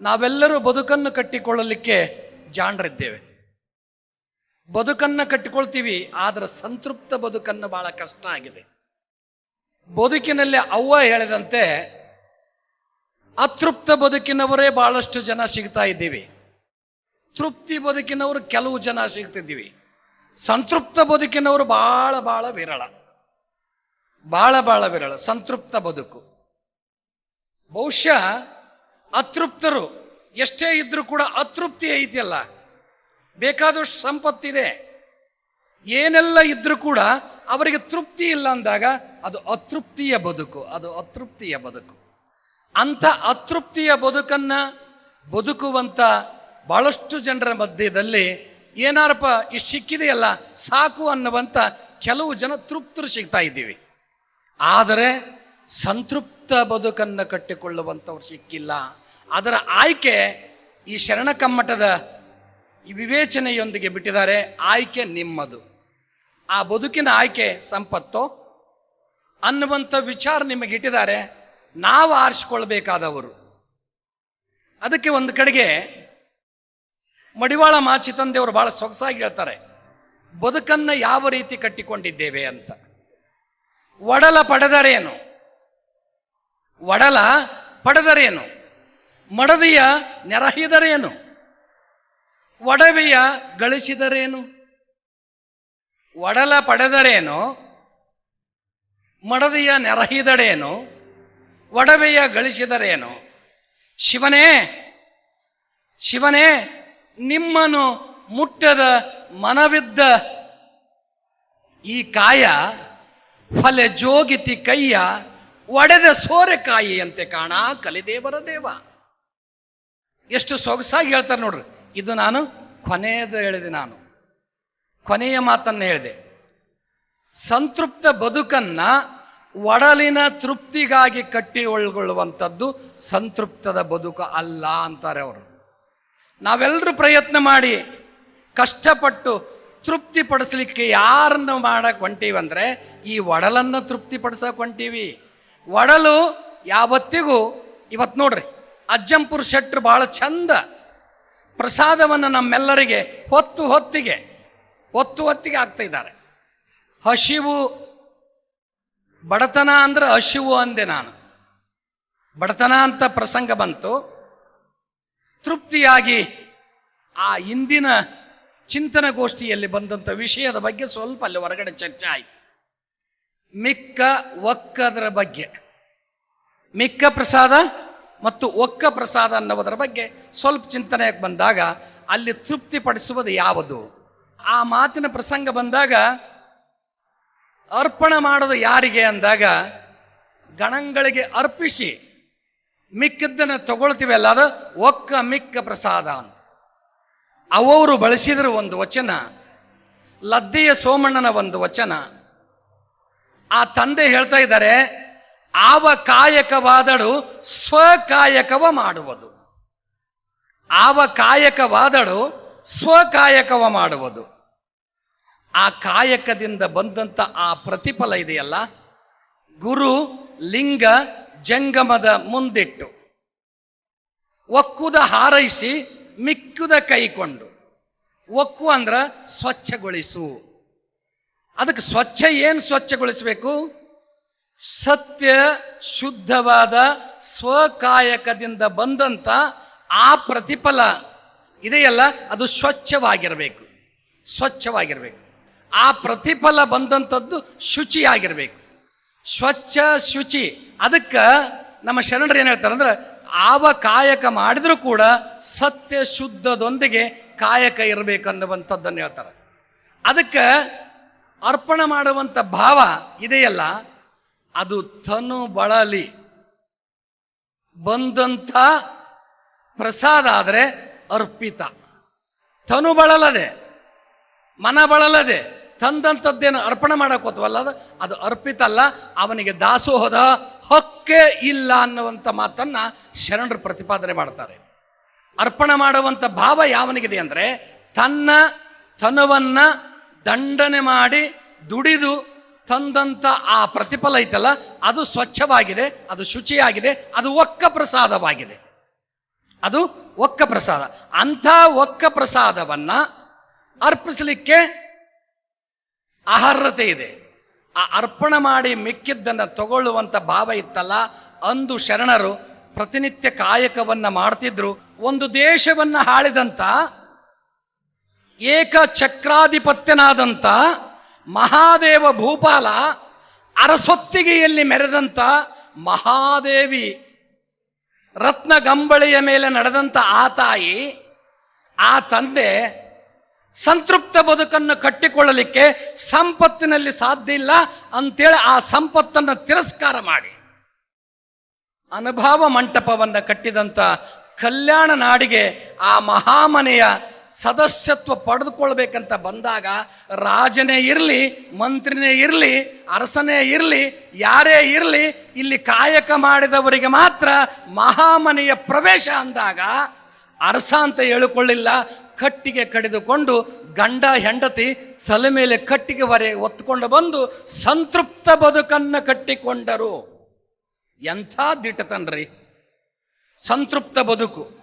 ನಾವೆಲ್ಲರೂ ಬದುಕನ್ನು ಕಟ್ಟಿಕೊಳ್ಳಲಿಕ್ಕೆ ಜಾಣರಿದ್ದೇವೆ. ಬದುಕನ್ನು ಕಟ್ಟಿಕೊಳ್ತೀವಿ, ಆದರೆ ಸಂತೃಪ್ತ ಬದುಕನ್ನು ಬಹಳ ಕಷ್ಟ ಆಗಿದೆ. ಬದುಕಿನಲ್ಲಿ ಅವ್ವ ಹೇಳಿದಂತೆ, ಅತೃಪ್ತ ಬದುಕಿನವರೇ ಬಹಳಷ್ಟು ಜನ ಸಿಗ್ತಾ ಇದ್ದೀವಿ. ತೃಪ್ತಿ ಬದುಕಿನವರು ಕೆಲವು ಜನ ಸಿಗ್ತಿದ್ದೀವಿ. ಸಂತೃಪ್ತ ಬದುಕಿನವರು ಬಹಳ ಬಹಳ ವಿರಳ. ಬಹಳ ಬಹಳ ವಿರಳ, ಸಂತೃಪ್ತ ಬದುಕು. ಬಹುಶಃ ಅತೃಪ್ತರು. ಎಷ್ಟೇ ಇದ್ರೂ ಕೂಡ ಅತೃಪ್ತಿ ಐತಿಯಲ್ಲ. ಬೇಕಾದಷ್ಟು ಸಂಪತ್ತಿದೆ. ಏನೆಲ್ಲ ಇದ್ರೂ ಕೂಡ ಅವರಿಗೆ ತೃಪ್ತಿ ಇಲ್ಲ ಅಂದಾಗ ಅದು ಅತೃಪ್ತಿಯ ಬದುಕು, ಅದು ಅತೃಪ್ತಿಯ ಬದುಕು. ಅಂಥ ಅತೃಪ್ತಿಯ ಬದುಕನ್ನು ಬದುಕುವಂತ ಬಹಳಷ್ಟು ಜನರ ಮಧ್ಯದಲ್ಲಿ ಏನಾರಪ್ಪ ಇಷ್ಟು ಸಿಕ್ಕಿದೆಯಲ್ಲ, ಸಾಕು ಅನ್ನುವಂಥ ಕೆಲವು ಜನ ತೃಪ್ತರು ಸಿಗ್ತಾ ಇದ್ದೀವಿ. ಆದರೆ ಸಂತೃಪ್ತ ಬದುಕನ್ನು ಕಟ್ಟಿಕೊಳ್ಳುವಂಥವ್ರು ಸಿಕ್ಕಿಲ್ಲ. ಅದರ ಆಯ್ಕೆ ಈ ಶರಣ ಕಮ್ಮಟದ ಈ ವಿವೇಚನೆಯೊಂದಿಗೆ ಬಿಟ್ಟಿದ್ದಾರೆ. ಆಯ್ಕೆ ನಿಮ್ಮದು. ಆ ಬದುಕಿನ ಆಯ್ಕೆ ಸಂಪತ್ತು? ಅನ್ನುವಂಥ ವಿಚಾರ ನಿಮಗೆ ಇಟ್ಟಿದ್ದಾರೆ. ನಾವು ಆರಿಸ್ಕೊಳ್ಬೇಕಾದವರು. ಅದಕ್ಕೆ ಒಂದು ಕಡೆಗೆ ಮಡಿವಾಳ ಮಾಚಿ ತಂದೆಯವರು ಬಹಳ ಸೊಗಸಾಗಿ ಹೇಳ್ತಾರೆ. ಬದುಕನ್ನು ಯಾವ ರೀತಿ ಕಟ್ಟಿಕೊಂಡಿದ್ದೇವೆ ಅಂತ. ಒಡಲ ಪಡೆದರೇನು? ಒಡಲ ಪಡೆದರೇನು? ಮಡದಿಯ ನೆರಹಿದರೇನು? ಒಡವೆಯ ಗಳಿಸಿದರೇನು? ಒಡಲ ಪಡೆದರೇನು? ಮಡದಿಯ ನೆರಹಿದಡೇನು ಒಡವೆಯ ಗಳಿಸಿದರೇನು? ಶಿವನೇ ಶಿವನೇ ನಿಮ್ಮನು ಮುಟ್ಟದ ಮನವಿದ್ದ ಈ ಕಾಯ, ಫಲೆ ಜೋಗಿತಿ ಕೈಯ ಒಡೆದ ಸೋರೆಕಾಯಿಯಂತೆ ಕಾಣ, ಕಲಿದೇವರ ದೇವ. ಎಷ್ಟು ಸೊಗಸಾಗಿ ಹೇಳ್ತಾರೆ ನೋಡ್ರಿ. ಇದು ನಾನು ಕೊನೆಯದು ಹೇಳಿದೆ ನಾನು. ಕೊನೆಯ ಮಾತನ್ನು ಹೇಳಿದೆ. ಸಂತೃಪ್ತ ಬದುಕನ್ನ ಒಡಲಿನ ತೃಪ್ತಿಗಾಗಿ ಕಟ್ಟಿ ಒಳಗೊಳ್ಳುವಂಥದ್ದು ಸಂತೃಪ್ತದ ಬದುಕು ಅಲ್ಲ ಅಂತಾರೆ ಅವರು. ನಾವೆಲ್ಲರೂ ಪ್ರಯತ್ನ ಮಾಡಿ ಕಷ್ಟಪಟ್ಟು ತೃಪ್ತಿ ಪಡಿಸ್ಲಿಕ್ಕೆ ಯಾರನ್ನು ಹೊಂಟೀವಿ ಅಂದರೆ ಈ ಒಡಲನ್ನು ತೃಪ್ತಿ ಪಡಿಸಕ್ ಹೊಂಟೀವಿ. ಒಡಲು ಯಾವತ್ತಿಗೂ ಇವತ್ತು ನೋಡ್ರಿ, ಅಜ್ಜಂಪುರ್ ಶೆಟ್ರು ಬಹಳ ಚಂದ ಪ್ರಸಾದವನ್ನು ನಮ್ಮೆಲ್ಲರಿಗೆ ಹೊತ್ತು ಹೊತ್ತಿಗೆ ಹೊತ್ತು ಹೊತ್ತಿಗೆ ಆಗ್ತಾ ಇದ್ದಾರೆ. ಹಸಿವು, ಬಡತನ ಅಂದ್ರೆ ಹಸಿವು ಅಂದೆ ನಾನು. ಬಡತನ ಅಂತ ಪ್ರಸಂಗ ಬಂತು. ತೃಪ್ತಿಯಾಗಿ ಆ ಇಂದಿನ ಚಿಂತನಗೋಷ್ಠಿಯಲ್ಲಿ ಬಂದಂಥ ವಿಷಯದ ಬಗ್ಗೆ ಸ್ವಲ್ಪ ಅಲ್ಲಿ ಹೊರಗಡೆ ಚರ್ಚೆ ಆಯಿತು. ಮಿಕ್ಕ ಒಕ್ಕದರ ಬಗ್ಗೆ. ಮಿಕ್ಕ ಪ್ರಸಾದ ಮತ್ತು ಒಕ್ಕ ಪ್ರಸಾದ ಅನ್ನೋದರ ಬಗ್ಗೆ ಸ್ವಲ್ಪ ಚಿಂತನೆಗೆ ಬಂದಾಗ ಅಲ್ಲಿ ತೃಪ್ತಿಪಡಿಸುವುದು ಯಾವುದು? ಆ ಮಾತಿನ ಪ್ರಸಂಗ ಬಂದಾಗ ಅರ್ಪಣೆ ಮಾಡೋದು ಯಾರಿಗೆ ಅಂದಾಗ ಗಣಗಳಿಗೆ ಅರ್ಪಿಸಿ ಮಿಕ್ಕಿದ್ದನ್ನು ತಗೊಳ್ತೀವಲ್ಲ ಅದು ಒಕ್ಕ ಮಿಕ್ಕ ಪ್ರಸಾದ ಅಂತ. ಅವರು ಬಳಸಿದರು ಒಂದು ವಚನ, ಲದ್ದೆಯ ಸೋಮಣ್ಣನ ಒಂದು ವಚನ ಆ ತಂದೆ ಹೇಳ್ತಾ ಇದ್ದಾರೆ, ಆವ ಕಾಯಕವಾದಳು ಸ್ವಕಾಯಕವ ಮಾಡುವುದು. ಆವ ಕಾಯಕವಾದಳು ಸ್ವಕಾಯಕವ ಮಾಡುವುದು. ಆ ಕಾಯಕದಿಂದ ಬಂದಂತ ಆ ಪ್ರತಿಫಲ ಇದೆಯಲ್ಲ, ಗುರು ಲಿಂಗ ಜಂಗಮದ ಮುಂದಿಟ್ಟು, ಒಕ್ಕುದ ಹಾರೈಸಿ ಮಿಕ್ಕುದ ಕೈಕೊಂಡು, ಒಕ್ಕು ಅಂದ್ರ ಸ್ವಚ್ಛಗೊಳಿಸು. ಅದಕ್ಕೆ ಸ್ವಚ್ಛ ಏನು ಸ್ವಚ್ಛಗೊಳಿಸಬೇಕು? ಸತ್ಯ ಶುದ್ಧವಾದ ಸ್ವಕಾಯಕದಿಂದ ಬಂದಂತ ಆ ಪ್ರತಿಫಲ ಇದೆಯಲ್ಲ, ಅದು ಸ್ವಚ್ಛವಾಗಿರಬೇಕು. ಸ್ವಚ್ಛವಾಗಿರಬೇಕು. ಆ ಪ್ರತಿಫಲ ಬಂದಂಥದ್ದು ಶುಚಿಯಾಗಿರಬೇಕು. ಸ್ವಚ್ಛ, ಶುಚಿ. ಅದಕ್ಕೆ ನಮ್ಮ ಶರಣರು ಏನು ಹೇಳ್ತಾರೆ ಅಂದ್ರೆ, ಆವ ಕಾಯಕ ಮಾಡಿದರೂ ಕೂಡ ಸತ್ಯ ಶುದ್ಧದೊಂದಿಗೆ ಕಾಯಕ ಇರಬೇಕು ಅನ್ನುವಂಥದ್ದನ್ನು ಹೇಳ್ತಾರೆ. ಅದಕ್ಕೆ ಅರ್ಪಣೆ ಮಾಡುವಂಥ ಭಾವ ಇದೆಯಲ್ಲ? ಅದು ತನು ಬಳಲಿ. ಬಂದಂಥ ಪ್ರಸಾದ ಆದರೆ ಅರ್ಪಿತ. ತನು ಬಳಲದೆ, ಮನ ಬಳಲದೆ, ತಂದಂಥದ್ದೇನು ಅರ್ಪಣೆ ಮಾಡೋಕ್ಕೋತವಲ್ಲ ಅದು? ಅದು ಅರ್ಪಿತ ಅಲ್ಲ, ಅವನಿಗೆ ದಾಸೋಹದ ಹಕ್ಕೆ ಇಲ್ಲ ಅನ್ನುವಂಥ ಮಾತನ್ನ ಶರಣರು ಪ್ರತಿಪಾದನೆ ಮಾಡ್ತಾರೆ. ಅರ್ಪಣೆ ಮಾಡುವಂಥ ಭಾವ ಯಾವನಿಗಿದೆ ಅಂದರೆ ತನ್ನ ತನುವನ್ನ ದಂಡನೆ ಮಾಡಿ ದುಡಿದು ತಂದಂಥ ಆ ಪ್ರತಿಫಲ ಐತಲ್ಲ, ಅದು ಸ್ವಚ್ಛವಾಗಿದೆ, ಅದು ಶುಚಿಯಾಗಿದೆ, ಅದು ಒಕ್ಕ ಪ್ರಸಾದವಾಗಿದೆ. ಅದು ಒಕ್ಕ ಪ್ರಸಾದ. ಅಂಥ ಒಕ್ಕ ಪ್ರಸಾದವನ್ನ ಅರ್ಪಿಸಲಿಕ್ಕೆ ಅರ್ಹತೆ ಇದೆ. ಆ ಅರ್ಪಣೆ ಮಾಡಿ ಮಿಕ್ಕಿದ್ದನ್ನು ತಗೊಳ್ಳುವಂಥ ಭಾವ ಇತ್ತಲ್ಲ, ಅಂದು ಶರಣರು ಪ್ರತಿನಿತ್ಯ ಕಾಯಕವನ್ನು ಮಾಡ್ತಿದ್ರು, ಒಂದು ದೇಶವನ್ನ ಹಾಳಿದಂತ ಏಕ ಚಕ್ರಾಧಿಪತ್ಯನಾದಂಥ ಮಹಾದೇವ ಭೂಪಾಲ ಅರಸೊತ್ತಿಗೆಯಲ್ಲಿ ಮೆರೆದಂತ ಮಹಾದೇವಿ ರತ್ನ ಗಂಬಳಿಯ ಮೇಲೆ ನಡೆದಂಥ ಆ ತಾಯಿ, ಆ ತಂದೆ ಸಂತೃಪ್ತ ಬದುಕನ್ನು ಕಟ್ಟಿಕೊಳ್ಳಲಿಕ್ಕೆ ಸಂಪತ್ತಿನಲ್ಲಿ ಸಾಧ್ಯ ಇಲ್ಲ ಅಂತೇಳಿ ಆ ಸಂಪತ್ತನ್ನು ತಿರಸ್ಕಾರ ಮಾಡಿ. ಅನುಭವ ಮಂಟಪವನ್ನು ಕಟ್ಟಿದಂಥ ಕಲ್ಯಾಣ ನಾಡಿಗೆ ಆ ಮಹಾಮನೆಯ ಸದಸ್ಯತ್ವ ಪಡೆದುಕೊಳ್ಬೇಕಂತ ಬಂದಾಗ ರಾಜನೇ ಇರಲಿ, ಮಂತ್ರಿನೇ ಇರಲಿ, ಅರಸನೇ ಇರಲಿ, ಯಾರೇ ಇರಲಿ, ಇಲ್ಲಿ ಕಾಯಕ ಮಾಡಿದವರಿಗೆ ಮಾತ್ರ ಮಹಾಮನೆಯ ಪ್ರವೇಶ ಅಂದಾಗ ಅರಸ ಅಂತ ಹೇಳಿಕೊಳ್ಳಿಲ್ಲ. ಕಟ್ಟಿಗೆ ಕಡಿದುಕೊಂಡು ಗಂಡ, ಹೆಂಡತಿ ತಲೆ ಮೇಲೆ ಕಟ್ಟಿಗೆ ವರೆ ಒತ್ಕೊಂಡು ಬಂದು ಸಂತೃಪ್ತ ಬದುಕನ್ನು ಕಟ್ಟಿಕೊಂಡರು. ಎಂಥ ದಿಟ್ಟತನ್ರಿ. ಸಂತೃಪ್ತ ಬದುಕು.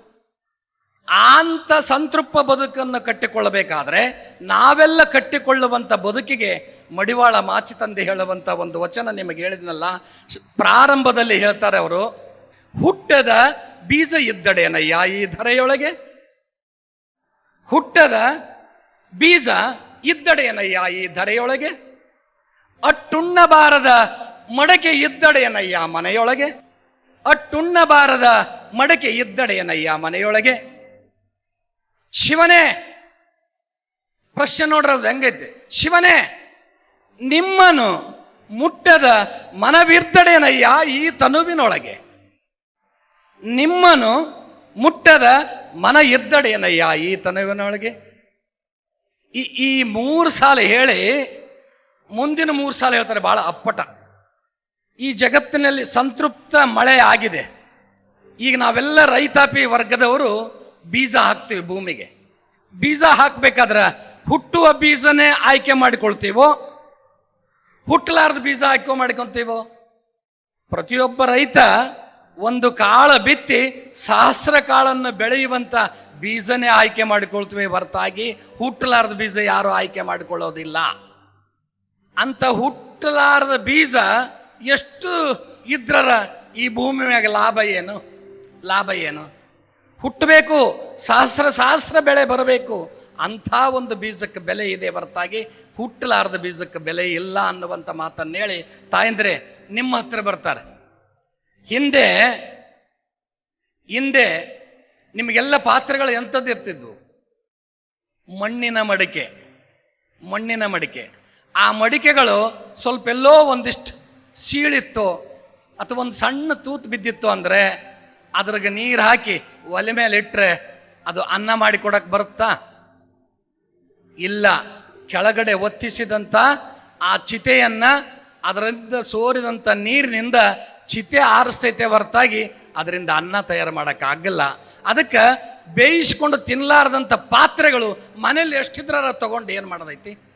ಅಂತ ಸಂತೃಪ್ತ ಬದುಕನ್ನು ಕಟ್ಟಿಕೊಳ್ಳಬೇಕಾದ್ರೆ ನಾವೆಲ್ಲ ಕಟ್ಟಿಕೊಳ್ಳುವಂಥ ಬದುಕಿಗೆ ಮಡಿವಾಳ ಮಾಚಿ ತಂದೆ ಹೇಳುವಂಥ ಒಂದು ವಚನ ನಿಮಗೆ ಹೇಳಿದ್ನಲ್ಲ ಪ್ರಾರಂಭದಲ್ಲಿ ಹೇಳ್ತಾರೆ ಅವರು, ಹುಟ್ಟದ ಬೀಜ ಇದ್ದಡೆಯನಯ್ಯ ಈ ಧರೆಯೊಳಗೆ? ಹುಟ್ಟದ ಬೀಜ ಇದ್ದಡೆಯನಯ್ಯ ಈ ಧರೆಯೊಳಗೆ? ಅಟ್ಟುಣ್ಣಬಾರದ ಮಡಕೆ ಇದ್ದಡೆಯನಯ್ಯ ಮನೆಯೊಳಗೆ? ಅಟ್ಟುಣ್ಣಬಾರದ ಮಡಕೆ ಇದ್ದಡೆಯನಯ್ಯ ಮನೆಯೊಳಗೆ? ಶಿವನೇ, ಪ್ರಶ್ನೆ ನೋಡ್ರದು ಹೆಂಗೈತೆ. ಶಿವನೇ ನಿಮ್ಮನು ಮುಟ್ಟದ ಮನವಿರ್ತಡೇನಯ್ಯ ಈ ತನುವಿನೊಳಗೆ. ನಿಮ್ಮನು ಮುಟ್ಟದ ಮನ ಇರ್ದಡೇನಯ್ಯ ಈ ತನುವಿನೊಳಗೆ. ಈ ಈ ಮೂರು ಸಾಲ ಹೇಳಿ, ಮುಂದಿನ ಮೂರು ಸಾಲ ಹೇಳ್ತಾರೆ ಬಹಳ ಅಪ್ಪಟ. ಈ ಜಗತ್ತಿನಲ್ಲಿ ಸಂತೃಪ್ತ ಮಳೆ ಆಗಿದೆ. ಈಗ ನಾವೆಲ್ಲ ರೈತಾಪಿ ವರ್ಗದವರು ಬೀಜ ಹಾಕ್ತೀವಿ ಭೂಮಿಗೆ. ಬೀಜ ಹಾಕ್ಬೇಕಾದ್ರೆ ಹುಟ್ಟುವ ಬೀಜನೇ ಆಯ್ಕೆ ಮಾಡಿಕೊಳ್ತೀವೋ? ಹುಟ್ಟಲಾರ್ದ ಬೀಜ ಆಯ್ಕೆ ಮಾಡ್ಕೊತೀವೋ? ಪ್ರತಿಯೊಬ್ಬ ರೈತ ಒಂದು ಕಾಳ ಬಿತ್ತಿ ಸಹಸ್ರ ಕಾಳನ್ನು ಬೆಳೆಯುವಂತ ಬೀಜನೇ ಆಯ್ಕೆ ಮಾಡಿಕೊಳ್ತೀವಿ ಹೊರತಾಗಿ ಹುಟ್ಟಲಾರ್ದ ಬೀಜ ಯಾರು ಆಯ್ಕೆ ಮಾಡಿಕೊಳ್ಳೋದಿಲ್ಲ. ಅಂತ ಹುಟ್ಟಲಾರದ ಬೀಜ ಎಷ್ಟು ಇದ್ರರ ಈ ಭೂಮಿ ಮ್ಯಾಗ ಲಾಭ ಏನು? ಲಾಭ ಏನು? ಹುಟ್ಟಬೇಕು, ಸಹಸ್ರ ಸಹಸ್ರ ಬೆಳೆ ಬರಬೇಕು, ಅಂಥ ಒಂದು ಬೀಜಕ್ಕೆ ಬೆಲೆ ಇದೆ ಹೊರತಾಗಿ ಹುಟ್ಟಲಾರದ ಬೀಜಕ್ಕೆ ಬೆಲೆ ಇಲ್ಲ ಅನ್ನುವಂಥ ಮಾತನ್ನು ಹೇಳಿ, ತಾಯಂದ್ರೆ, ನಿಮ್ಮ ಹತ್ರ ಬರ್ತಾರೆ. ಹಿಂದೆ ಹಿಂದೆ ನಿಮಗೆಲ್ಲ ಪಾತ್ರೆಗಳು ಎಂಥದ್ದು ಇರ್ತಿದ್ವು? ಮಣ್ಣಿನ ಮಡಿಕೆ ಮಣ್ಣಿನ ಮಡಿಕೆ. ಆ ಮಡಿಕೆಗಳು ಸ್ವಲ್ಪ ಎಲ್ಲೋ ಒಂದಿಷ್ಟು ಸೀಳಿತ್ತು ಅಥವಾ ಒಂದು ಸಣ್ಣ ತೂತು ಬಿದ್ದಿತ್ತು ಅಂದರೆ ಅದ್ರಾಗ ನೀರು ಹಾಕಿ ಒಲೆ ಮೇಲೆ ಇಟ್ಟರೆ ಅದು ಅನ್ನ ಮಾಡಿ ಕೊಡಕ್ಕೆ ಬರುತ್ತಾ? ಇಲ್ಲ. ಕೆಳಗಡೆ ಒತ್ತಿಸಿದಂಥ ಆ ಚಿತೆಯನ್ನ ಅದರಿಂದ ಸೋರಿದಂಥ ನೀರಿನಿಂದ ಚಿತೆ ಆರಿಸ್ತೈತೆ ಹೊರತಾಗಿ ಅದರಿಂದ ಅನ್ನ ತಯಾರು ಮಾಡೋಕ್ಕಾಗಲ್ಲ ಅದಕ್ಕೆ ಬೇಯಿಸ್ಕೊಂಡು ತಿನ್ನಲಾರ್ದಂಥ ಪಾತ್ರೆಗಳು ಮನೇಲಿ ಎಷ್ಟಿದ್ರ ತಗೊಂಡು ಏನು ಮಾಡೋದೈತಿ?